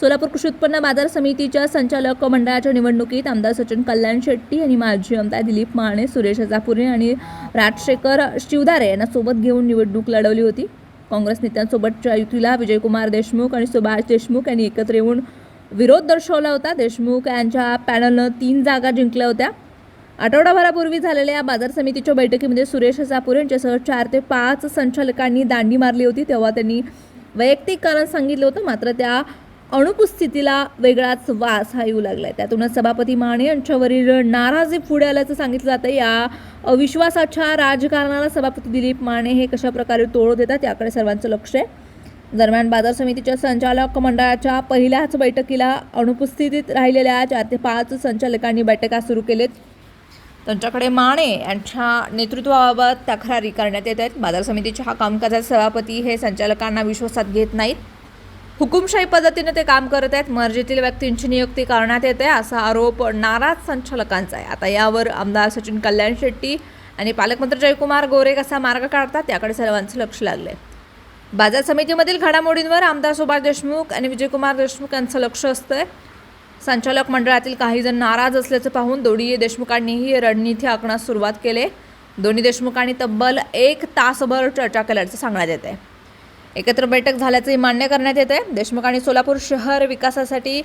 सोलापूर कृषी उत्पन्न बाजार समितीच्या संचालक मंडळाच्या निवडणुकीत आमदार सचिन कल्याण शेट्टी आणि माजी आमदार दिलीप माने सुरेश हजापुरे आणि राजशेखर शिवदारे यांना सोबत घेऊन निवडणूक लढवली होती. काँग्रेस नेत्यांसोबतच्या युतीला विजयकुमार देशमुख आणि सुभाष देशमुख यांनी एकत्र येऊन विरोध दर्शवला होता. देशमुख यांच्या पॅनलनं तीन जागा जिंकल्या होत्या. आठवडाभरापूर्वी झालेल्या बाजार समितीच्या बैठकीमध्ये सुरेश हसापुरे यांच्यासह चार ते पाच संचालकांनी दांडी मारली होती. तेव्हा त्यांनी वैयक्तिक कारण सांगितलं होतं. मात्र त्या अनुपस्थितीला वेगळाच वास हा येऊ लागलाय. त्यातूनच सभापती माने यांच्यावरील नाराजी पुढे आल्याचं सांगितलं जातं. या अविश्वासाच्या राजकारणाला सभापती दिलीप माने हे कशा प्रकारे तोड देतात याकडे सर्वांचं लक्ष आहे. दरम्यान बाजार समितीच्या संचालक मंडळाच्या पहिल्याच बैठकीला अनुपस्थितीत राहिलेल्या चार ते पाच संचालकांनी बैठका सुरू केलेत. त्यांच्याकडे माने यांच्या नेतृत्वाबाबत तक्रारी करण्यात येत आहेत. बाजार समितीच्या हा कामकाजात सभापती हे संचालकांना विश्वासात घेत नाहीत. हुकुमशाही पद्धतीने ते काम करत आहेत. मर्जीतील व्यक्तींची नियुक्ती करण्यात येते असा आरोप नाराज संचालकांचा आहे. आता यावर आमदार सचिन कल्याण शेट्टी आणि पालकमंत्री जयकुमार गोरे कसा मार्ग काढतात याकडे सर्वांचं लक्ष लागलंय. बाजार समितीमधील घडामोडींवर आमदार सुभाष देशमुख आणि विजयकुमार देशमुख यांचं लक्ष असतंय. संचालक मंडळातील काही जण नाराज असल्याचं पाहून दोन्ही देशमुखांनीही रणनीती आखण्यास सुरुवात केली. दोन्ही देशमुखांनी तब्बल एक तासभर चर्चा केल्याचं सांगण्यात येते एकत्र बैठक झाल्याचंही मान्य करण्यात येते आणि सोलापूर शहर विकासासाठी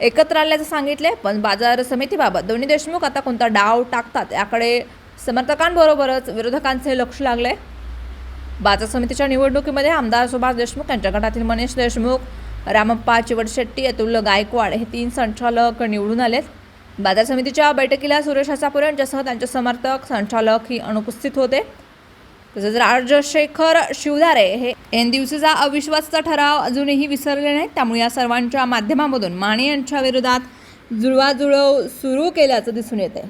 एकत्र आल्याचं सांगितले पण बाजार समितीबाबत दोन्ही देशमुख आता कोणता डाव टाकतात याकडे समर्थकांबरोबरच विरोधकांचे लक्ष लागले बाजार समितीच्या निवडणुकीमध्ये आमदार सुभाष देशमुख यांच्या गटातील मनीष देशमुख रामप्पा चिवडशेट्टी अतुल गायकवाड हे तीन संचालक निवडून आलेत. बाजार समितीच्या बैठकीला सुरेश हसापुरे यांच्यासह त्यांचे समर्थक संचालक ही अनुपस्थित होते. तसंच राजशेखर शिवधारे हे एन दिवसीचा अविश्वासचा ठराव अजूनही विसरले नाहीत. त्यामुळे या सर्वांच्या माध्यमामधून माने यांच्या विरोधात जुळवाजुळव सुरू केल्याचं दिसून येते